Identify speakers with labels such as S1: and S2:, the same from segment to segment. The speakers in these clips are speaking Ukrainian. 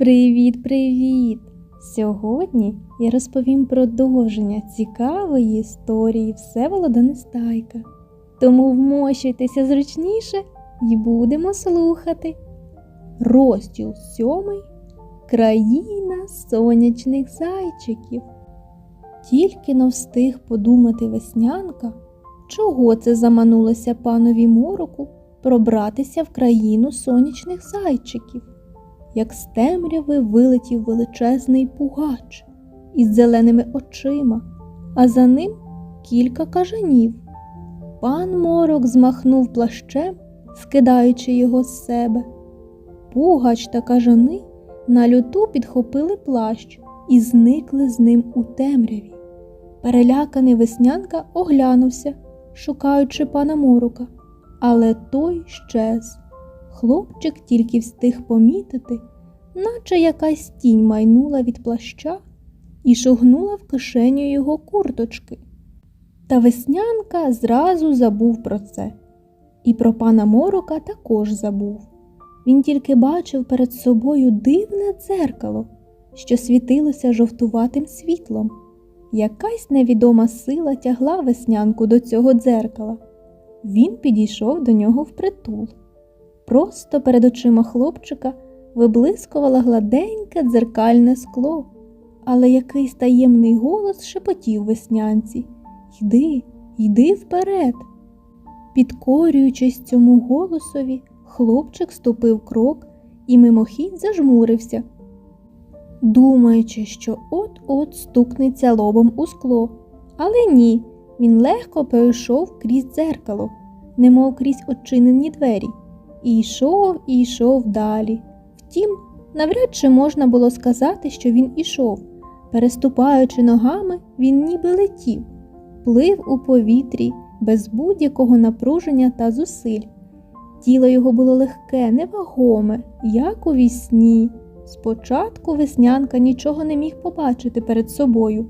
S1: Привіт, привіт! Сьогодні я розповім продовження цікавої історії Всеволода Нестайка. Тому вмощуйтеся зручніше і будемо слухати. Розділ сьомий Країна сонячних зайчиків. Тільки но встиг подумати веснянка, чого це заманулося панові мороку пробратися в країну сонячних зайчиків як з темряви вилетів величезний пугач із зеленими очима, а за ним кілька кажанів. Пан морок змахнув плащем, скидаючи його з себе. Пугач та кажани на люту підхопили плащ і зникли з ним у темряві. Переляканий веснянка оглянувся, шукаючи пана морока, але той щез. Хлопчик тільки встиг помітити, наче якась тінь майнула від плаща і шугнула в кишеню його курточки. Та веснянка зразу забув про це, і про пана морока також забув. Він тільки бачив перед собою дивне дзеркало, що світилося жовтуватим світлом. Якась невідома сила тягла веснянку до цього дзеркала. Він підійшов до нього впритул. Просто перед очима хлопчика виблискувало гладеньке дзеркальне скло, але якийсь таємний голос шепотів веснянці Йди, йди вперед. Підкорюючись цьому голосові, хлопчик ступив крок і мимохідь зажмурився, думаючи, що от-от стукнеться лобом у скло. Але ні, він легко перейшов крізь дзеркало, немов крізь очинені двері. І йшов і йшов далі. Втім, навряд чи можна було сказати, що він ішов. Переступаючи ногами, він ніби летів, плив у повітрі без будь-якого напруження та зусиль. Тіло його було легке, невагоме, як у вісні. Спочатку веснянка нічого не міг побачити перед собою.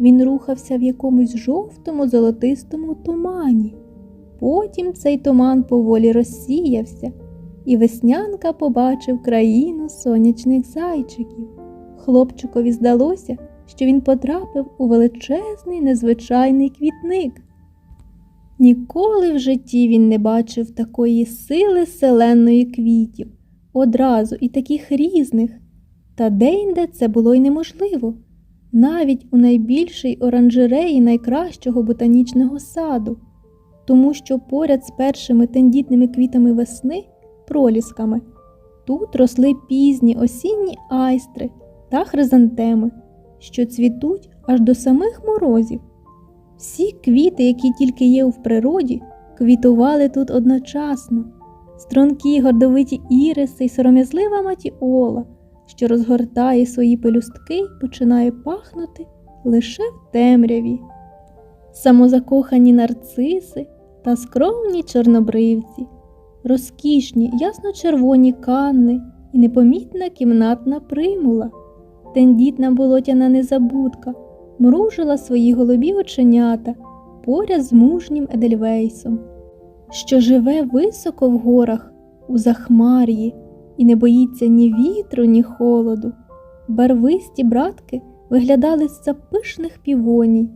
S1: Він рухався в якомусь жовтому золотистому тумані. Потім цей туман поволі розсіявся, і веснянка побачив країну сонячних зайчиків. Хлопчикові здалося, що він потрапив у величезний незвичайний квітник. Ніколи в житті він не бачив такої сили селеної квітів, одразу і таких різних, та деінде це було й неможливо, навіть у найбільшій оранжереї найкращого ботанічного саду тому що поряд з першими тендітними квітами весни, пролісками, тут росли пізні осінні айстри та хризантеми, що цвітуть аж до самих морозів. Всі квіти, які тільки є в природі, квітували тут одночасно, стрункі гордовиті іриси й сором'язлива матіола, що розгортає свої пелюстки й починає пахнути лише в темряві. Самозакохані нарциси та скромні чорнобривці, розкішні ясно-червоні канни і непомітна кімнатна примула, тендітна болотяна незабудка мружила свої голубі оченята поряд з мужнім Едельвейсом, що живе високо в горах у захмар'ї і не боїться ні вітру, ні холоду. Барвисті братки виглядали з за пишних півоній,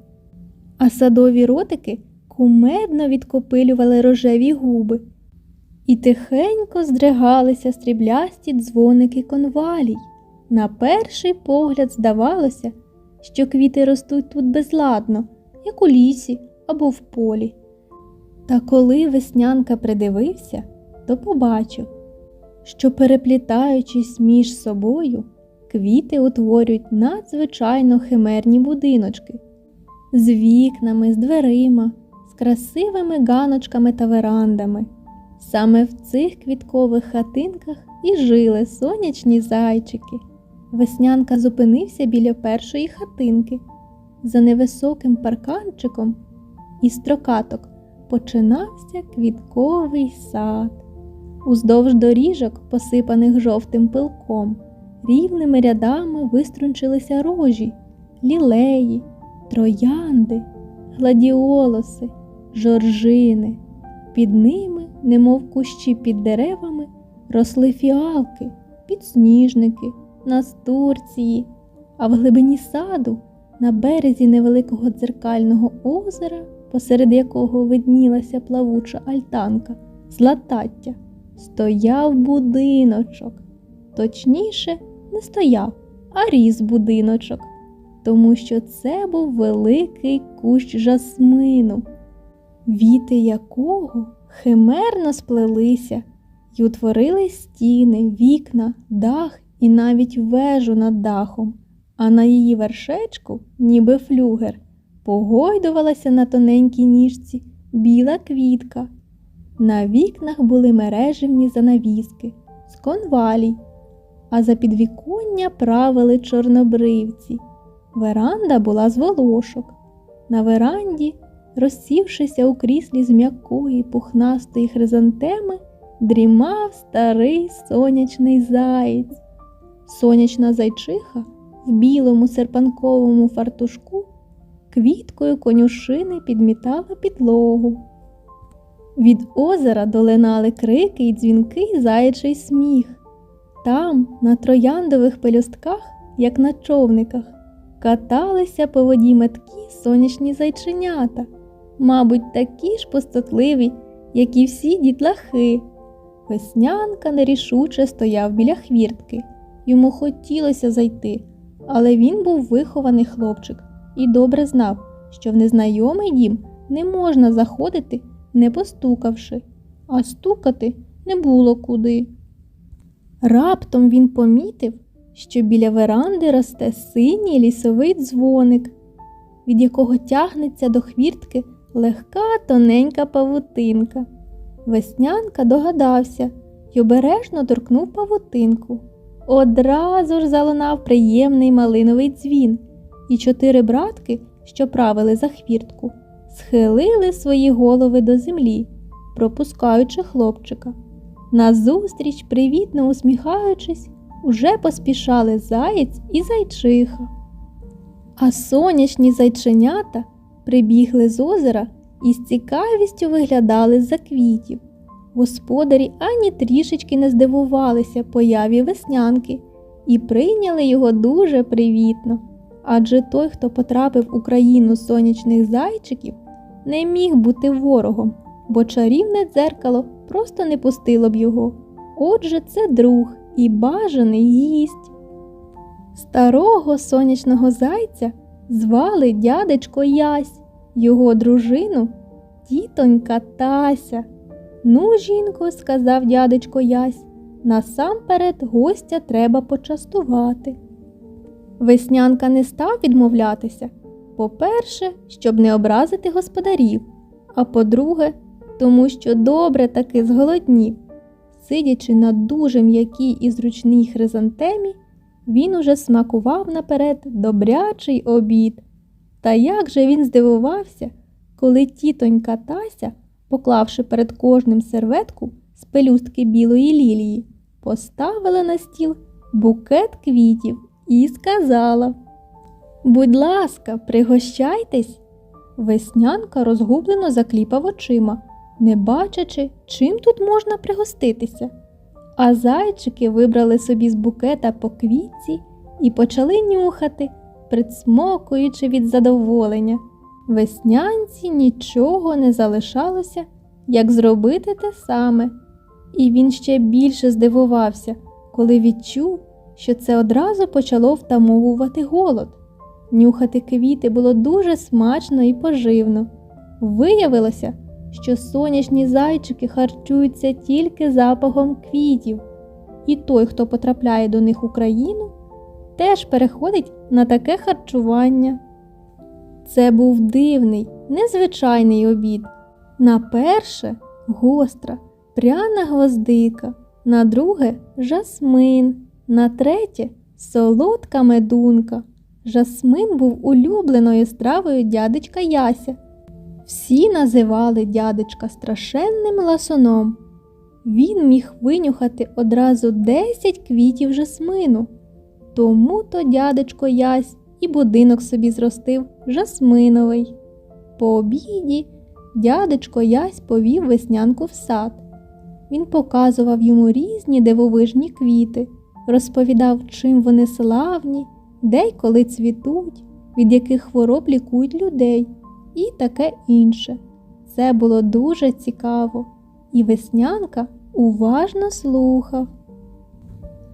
S1: а садові ротики кумедно відкопилювали рожеві губи, і тихенько здригалися стріблясті дзвоники конвалій. На перший погляд здавалося, що квіти ростуть тут безладно, як у лісі або в полі. Та коли веснянка придивився, то побачив, що, переплітаючись між собою, квіти утворюють надзвичайно химерні будиночки з вікнами, з дверима, красивими ганочками та верандами. Саме в цих квіткових хатинках і жили сонячні зайчики. Веснянка зупинився біля першої хатинки. За невисоким парканчиком і строкаток починався квітковий сад. Уздовж доріжок, посипаних жовтим пилком, рівними рядами виструнчилися рожі, лілеї, троянди, гладіолоси, жоржини. Під ними, немов кущі під деревами, росли фіалки, підсніжники, настурції, а в глибині саду, на березі невеликого дзеркального озера, посеред якого виднілася плавуча альтанка з латаття, стояв будиночок. Точніше, не стояв, а ріс будиночок, тому що це був великий кущ жасмину, віти якого химерно сплелися й утворили стіни, вікна, дах і навіть вежу над дахом, а на її вершечку, ніби флюгер, погойдувалася на тоненькій ніжці біла квітка. На вікнах були мереживні занавіски з конвалій, а за підвіконня правили чорнобривці. Веранда була з волошок. На веранді, розсівшися у кріслі з м'якої пухнастої хризантеми, дрімав старий сонячний заєць. Сонячна зайчиха в білому серпанковому фартушку квіткою конюшини підмітала підлогу. Від озера долинали крики й дзвінкий заячий сміх. Там, на трояндових пелюстках, як на човниках, каталися по воді меткі сонячні зайченята, мабуть, такі ж пустотливі, як і всі дітлахи. Веснянка нерішуче стояв біля хвіртки. Йому хотілося зайти, але він був вихований хлопчик і добре знав, що в незнайомий дім не можна заходити, не постукавши, а стукати не було куди. Раптом він помітив, що біля веранди росте синій лісовий дзвоник, від якого тягнеться до хвіртки легка тоненька павутинка. Веснянка догадався й обережно торкнув павутинку. Одразу ж залунав приємний малиновий дзвін, і чотири братки, що правили за хвіртку, схилили свої голови до землі, пропускаючи хлопчика. Назустріч, привітно усміхаючись, уже поспішали заєць і зайчиха. А сонячні зайченята прибігли з озера і з цікавістю виглядали з-за квітів. Господарі ані трішечки не здивувалися появі веснянки і прийняли його дуже привітно. Адже той, хто потрапив у країну сонячних зайчиків, не міг бути ворогом, бо чарівне дзеркало просто не пустило б його. Отже, це друг і бажаний гість. Старого сонячного зайця звали дядечко Ясь, його дружину тітонька Тася. Ну, жінко, сказав дядечко Ясь, насамперед гостя треба почастувати. Веснянка не став відмовлятися. По-перше, щоб не образити господарів, а по-друге, тому що добре таки зголоднів. Сидячи на дуже м'якій і зручній хризантемі, він уже смакував наперед добрячий обід. Та як же він здивувався, коли тітонька Тася, поклавши перед кожним серветку з пелюстки білої лілії, поставила на стіл букет квітів і сказала Будь ласка, пригощайтесь. Веснянка розгублено закліпав очима, не бачачи, чим тут можна пригоститися. А зайчики вибрали собі з букета по квітці і почали нюхати, присмокуючи від задоволення. Веснянці нічого не залишалося, як зробити те саме, і він ще більше здивувався, коли відчув, що це одразу почало втамовувати голод. Нюхати квіти було дуже смачно і поживно. Виявилося, що сонячні зайчики харчуються тільки запахом квітів, і той, хто потрапляє до них у країну, теж переходить на таке харчування. Це був дивний, незвичайний обід. На перше гостра, пряна гвоздика, на друге жасмин, на третє солодка медунка. Жасмин був улюбленою стравою дядечка Яся. Всі називали дядечка страшенним ласоном. Він міг винюхати одразу десять квітів жасмину. Тому то дядечко Ясь і будинок собі зростив жасминовий. По обіді дядечко Ясь повів веснянку в сад. Він показував йому різні дивовижні квіти, розповідав, чим вони славні, де й коли цвітуть, від яких хвороб лікують людей і таке інше. Це було дуже цікаво, і веснянка уважно слухав.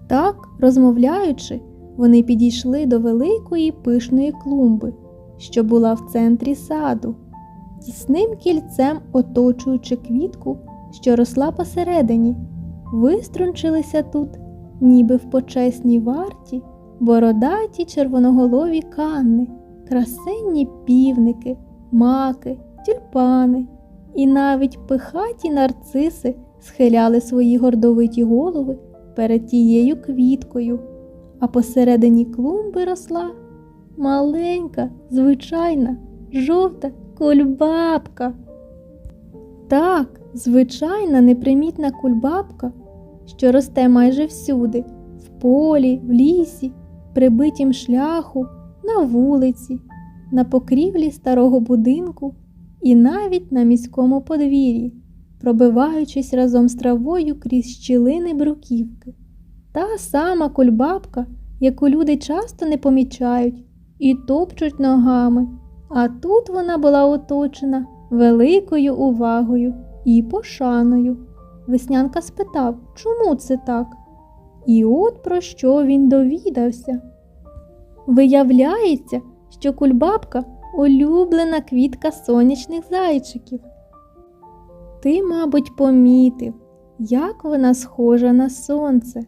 S1: Так, розмовляючи, вони підійшли до великої пишної клумби, що була в центрі саду, тісним кільцем оточуючи квітку, що росла посередині, виструнчилися тут, ніби в почесній варті, бородаті червоноголові канни, красенні півники, маки, тюльпани, і навіть пихаті нарциси схиляли свої гордовиті голови перед тією квіткою, а посередині клумби росла маленька, звичайна, жовта кульбабка. Так, звичайна непримітна кульбабка, що росте майже всюди, в полі, в лісі, прибитім шляху, на вулиці, на покрівлі старого будинку і навіть на міському подвір'ї, пробиваючись разом з травою крізь щілини бруківки. Та сама кульбабка, яку люди часто не помічають і топчуть ногами, а тут вона була оточена великою увагою і пошаною. Веснянка спитав, чому це так? І от про що він довідався. Виявляється, що кульбабка улюблена квітка сонячних зайчиків. Ти, мабуть, помітив, як вона схожа на сонце,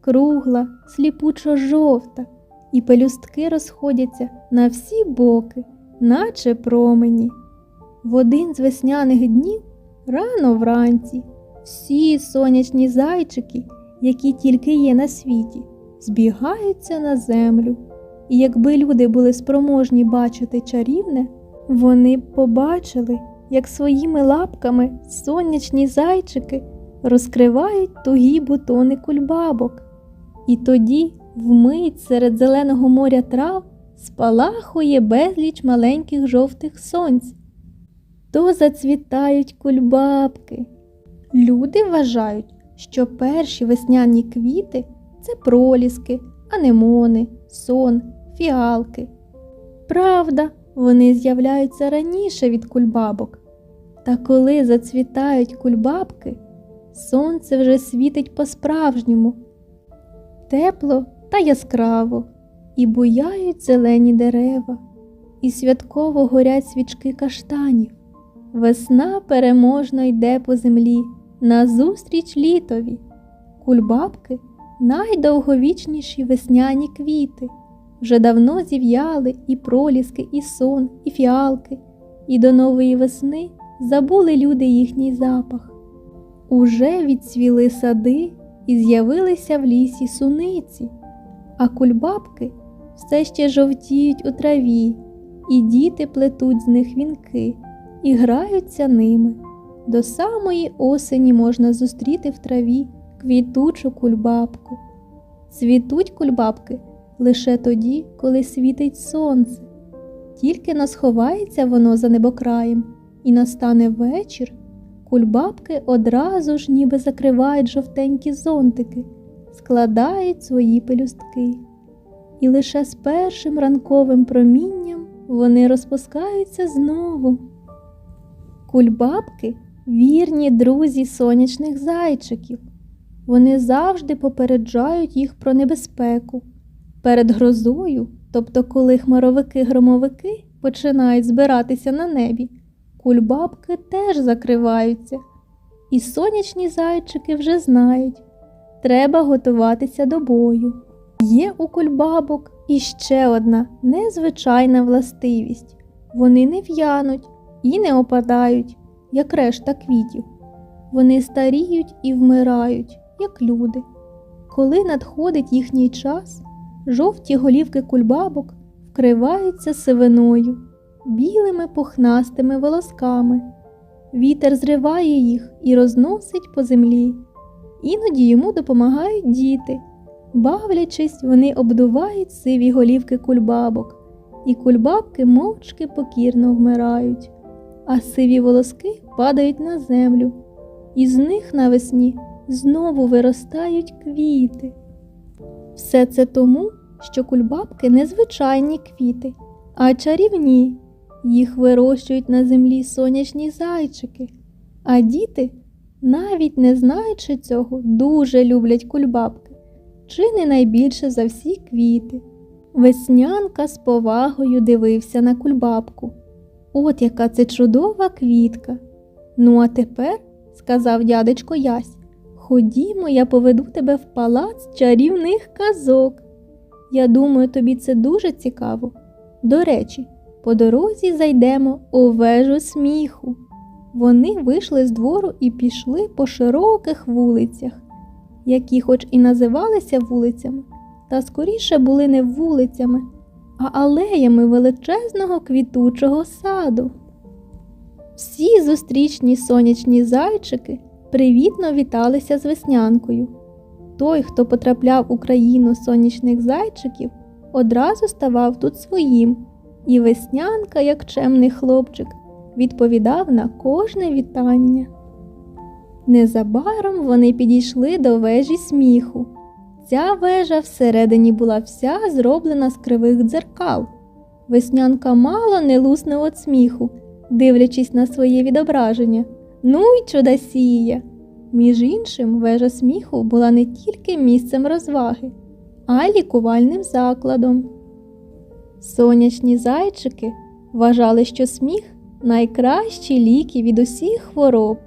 S1: кругла, сліпучо жовта, і пелюстки розходяться на всі боки, наче промені. В один з весняних днів рано вранці всі сонячні зайчики, які тільки є на світі, збігаються на землю. І якби люди були спроможні бачити чарівне, вони б побачили, як своїми лапками сонячні зайчики розкривають тугі бутони кульбабок. І тоді, вмить серед зеленого моря трав, спалахує безліч маленьких жовтих сонць. То зацвітають кульбабки. Люди вважають, що перші весняні квіти це проліски, анемони, сон, фіалки. Правда, вони з'являються раніше від кульбабок. Та коли зацвітають кульбабки, сонце вже світить по-справжньому, тепло та яскраво, і буяють зелені дерева, і святково горять свічки каштанів. Весна переможно йде по землі назустріч літові. Кульбабки найдовговічніші весняні квіти. Вже давно зів'яли і проліски, і сон, і фіалки, і до нової весни забули люди їхній запах. Уже відцвіли сади і з'явилися в лісі суниці, а кульбабки все ще жовтіють у траві, і діти плетуть з них вінки і граються ними. До самої осені можна зустріти в траві квітучу кульбабку. Цвітуть кульбабки лише тоді, коли світить сонце. Тільки насховається воно за небокраєм, і настане вечір, кульбабки одразу ж ніби закривають жовтенькі зонтики, складають свої пелюстки. І лише з першим ранковим промінням вони розпускаються знову. Кульбабки вірні друзі сонячних зайчиків. Вони завжди попереджають їх про небезпеку. Перед грозою, тобто коли хмаровики-громовики починають збиратися на небі, кульбабки теж закриваються, і сонячні зайчики вже знають, треба готуватися до бою. Є у кульбабок іще одна незвичайна властивість вони не в'януть і не опадають, як решта квітів. Вони старіють і вмирають, як люди. Коли надходить їхній час, жовті голівки кульбабок вкриваються сивиною, білими пухнастими волосками. Вітер зриває їх і розносить по землі. Іноді йому допомагають діти. Бавлячись, вони обдувають сиві голівки кульбабок, і кульбабки мовчки покірно вмирають, а сиві волоски падають на землю, і з них навесні знову виростають квіти. Все це тому, що кульбабки не звичайні квіти, а чарівні. Їх вирощують на землі сонячні зайчики, а діти, навіть не знаючи цього, дуже люблять кульбабки, чи не найбільше за всі квіти. Веснянка з повагою дивився на кульбабку. От яка це чудова квітка. Ну, а тепер, сказав дядечко Ясь, ходімо, я поведу тебе в палац чарівних казок. Я думаю, тобі це дуже цікаво. До речі, по дорозі зайдемо у вежу сміху. Вони вийшли з двору і пішли по широких вулицях, які хоч і називалися вулицями, та скоріше були не вулицями, а алеями величезного квітучого саду. Всі зустрічні сонячні зайчики привітно віталися з веснянкою. Той, хто потрапляв у країну сонячних зайчиків, одразу ставав тут своїм, і веснянка, як чемний хлопчик, відповідав на кожне вітання. Незабаром вони підійшли до вежі сміху. Ця вежа всередині була вся зроблена з кривих дзеркал. Веснянка мало не лусне від сміху, дивлячись на своє відображення. Ну й чудосія! Між іншим, вежа сміху була не тільки місцем розваги, а й лікувальним закладом. Сонячні зайчики вважали, що сміх найкращі ліки від усіх хвороб,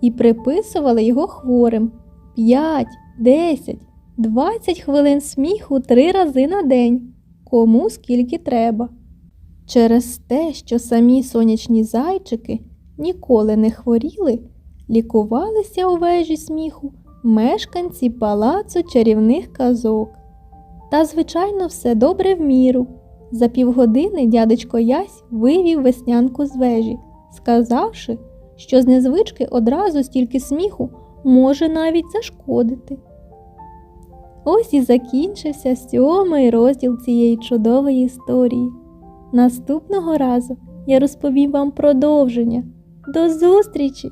S1: і приписували його хворим 5, 10, 20 хвилин сміху три рази на день, кому скільки треба. Через те, що самі сонячні зайчики ніколи не хворіли, лікувалися у вежі сміху мешканці палацу чарівних казок. Та, звичайно, все добре в міру. За півгодини дядечко Ясь вивів веснянку з вежі, сказавши, що з незвички одразу стільки сміху може навіть зашкодити. Ось і закінчився сьомий розділ цієї чудової історії. Наступного разу я розповім вам продовження. До зустрічі!